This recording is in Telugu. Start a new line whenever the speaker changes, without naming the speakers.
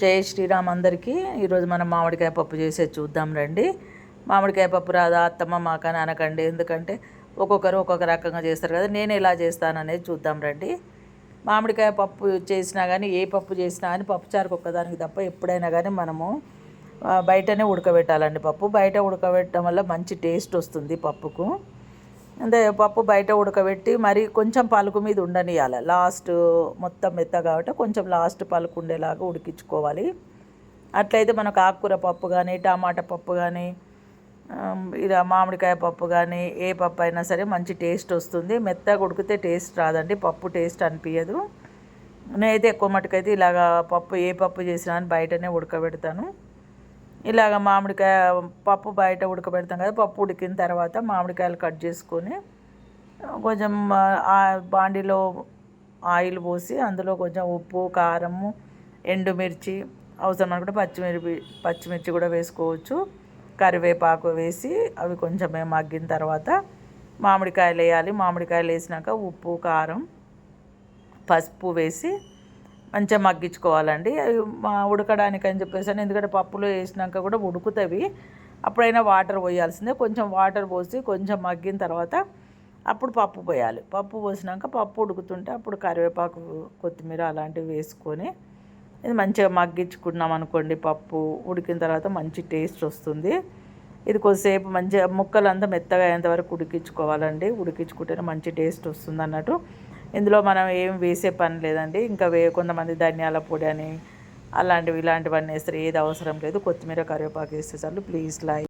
జై శ్రీరామ్ అందరికీ. ఈరోజు మనం మామిడికాయ పప్పు చేసేది చూద్దాం రండి. మామిడికాయ పప్పు రాదా అత్తమ్మ మాక నానకండి ఎందుకంటే ఒక్కొక్కరు ఒక్కొక్క రకంగా చేస్తారు కదా నేను ఎలా చేస్తాననేది చూద్దాం రండి. మామిడికాయ పప్పు చేసినా కానీ ఏ పప్పు చేసినా కానీ పప్పుచారుకు ఒక్కదానికి తప్ప ఎప్పుడైనా కానీ మనము బయటనే ఉడకబెట్టాలండి పప్పు. బయట ఉడకబెట్టడం వల్ల మంచి టేస్ట్ వస్తుంది పప్పుకు. అంటే పప్పు బయట ఉడకబెట్టి మరి కొంచెం పలుకు మీద ఉండనియాలి. లాస్ట్ మొత్తం మెత్త కాబట్టి కొంచెం లాస్ట్ పలుకు ఉండేలాగా ఉడికించుకోవాలి. అట్లయితే మనకు ఆకుకూర పప్పు కానీ టమాటా పప్పు కానీ ఇలా మామిడికాయ పప్పు కానీ ఏ పప్పు అయినా సరే మంచి టేస్ట్ వస్తుంది. మెత్తగా ఉడికితే టేస్ట్ రాదండి పప్పు టేస్ట్ అనిపించదు నేనైతే ఎక్కువ మటుకైతే ఇలాగ పప్పు ఏ పప్పు చేసినా అని బయటనే ఉడకబెడతాను. ఇలాగ మామిడికాయ పప్పు బయట ఉడకబెడతాం కదా పప్పు ఉడికిన తర్వాత మామిడికాయలు కట్ చేసుకొని కొంచెం ఆ బాండిలో ఆయిల్ పోసి అందులో కొంచెం ఉప్పు కారము ఎండుమిర్చి అవసరం అనుకుంటే పచ్చిమిర్చి పచ్చిమిర్చి కూడా వేసుకోవచ్చు. కరివేపాకు వేసి అవి కొంచెం మగ్గిన తర్వాత మామిడికాయలు వేయాలి. మామిడికాయలు వేసినాక ఉప్పు కారం పసుపు వేసి మంచిగా మగ్గించుకోవాలండి. అవి మా ఉడకడానికి అని చెప్పేసి అని ఎందుకంటే పప్పులో వేసినాక కూడా ఉడుకుతవి. అప్పుడైనా వాటర్ పోయాల్సిందే. కొంచెం వాటర్ పోసి కొంచెం మగ్గిన తర్వాత అప్పుడు పప్పు పోయాలి. పప్పు పోసినాక పప్పు ఉడుకుతుంటే అప్పుడు కరివేపాకు కొత్తిమీర అలాంటివి వేసుకొని ఇది మంచిగా మగ్గించుకున్నాం అనుకోండి. పప్పు ఉడికిన తర్వాత మంచి టేస్ట్ వస్తుంది. ఇది కొద్దిసేపు మంచిగా ముక్కలు అంతా మెత్తగా అయ్యేంతవరకు ఉడికించుకోవాలండి. ఉడికించుకుంటేనే మంచి టేస్ట్ వస్తుంది అన్నట్టు. ఇందులో మనం ఏం వేసే పని లేదండి. ఇంకా వే కొంతమంది ధనియాల పొడి అని అలాంటివి ఇలాంటివన్నీ వేస్తారు. ఏది అవసరం లేదు. కొత్తిమీర కరివేపాకు వేస్తే చాలు. Please like